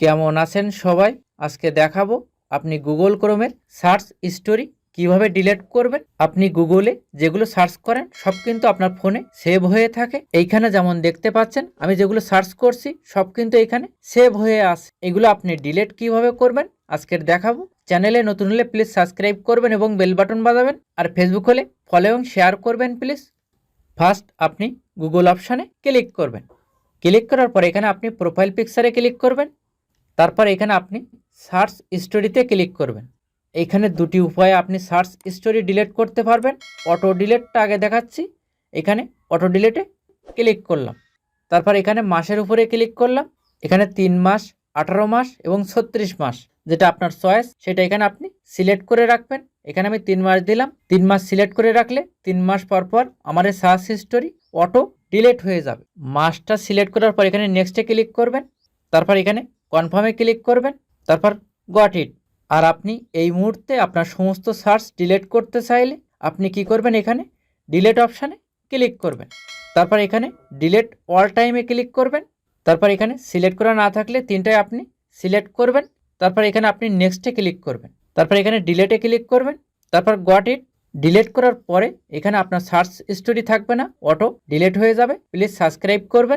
কেমন আছেন সবাই? আজকে দেখাবো আপনি গুগল ক্রোমের সার্চ স্টোরি কীভাবে ডিলেট করবেন। আপনি গুগলে যেগুলো সার্চ করেন, সব কিন্তু আপনার ফোনে সেভ হয়ে থাকে। এইখানে যেমন দেখতে পাচ্ছেন, আমি যেগুলো সার্চ করছি, সব কিন্তু এখানে সেভ হয়ে আসে এগুলো আপনি ডিলেট কীভাবে করবেন, আজকের দেখাবো। চ্যানেলে নতুন হলে প্লিজ সাবস্ক্রাইব করবেন এবং বেল বাটন বাজাবেন। আর ফেসবুক হলে ফলো এবং শেয়ার করবেন প্লিজ ফার্স্ট আপনি গুগল অপশানে ক্লিক করবেন। ক্লিক করার পর এখানে আপনি প্রোফাইল পিকচারে ক্লিক করবেন। তারপর এখানে আপনি সার্চ স্টোরিতে ক্লিক করবেন। এইখানে দুটি উপায়ে আপনি সার্চ স্টোরি ডিলেট করতে পারবেন। অটো ডিলেটটা আগে দেখাচ্ছি। এখানে অটো ডিলেটে ক্লিক করলাম। তারপর এখানে মাসের উপরে ক্লিক করলাম। এখানে তিন মাস, আঠারো মাস এবং ছত্রিশ মাস যেটা আপনার চয়েস সেটা এখানে আপনি সিলেক্ট করে রাখবেন। এখানে আমি তিন মাস দিলাম। তিন মাস সিলেক্ট করে রাখলে তিন মাস পর পর আমার এই সার্চ হিস্টোরি অটো ডিলেট হয়ে যাবে। মাসটা সিলেক্ট করার পর এখানে নেক্সটে ক্লিক করবেন। তারপর এখানে কনফার্মে ক্লিক করবেন, তারপর গট ইট আর আপনি এই মুহূর্তে আপনার সমস্ত সার্চ ডিলেট করতে চাইলে আপনি কি করবেন এখানে? ডিলেট অপশানে ক্লিক করবেন। তারপর এখানে ডিলেট অল টাইমে ক্লিক করবেন। তারপর এখানে সিলেক্ট করা না থাকলে তিনটায় আপনি সিলেক্ট করবেন। তারপর এখানে আপনি নেক্সটে ক্লিক করবেন। তারপর এখানে ডিলেটে ক্লিক করবেন। তারপর গট ইট ডিলেট করার পরে এখানে আপনার সার্চ স্টোরি থাকবে না অটো ডিলেট হয়ে যাবে। প্লিজ সাবস্ক্রাইব করবেন।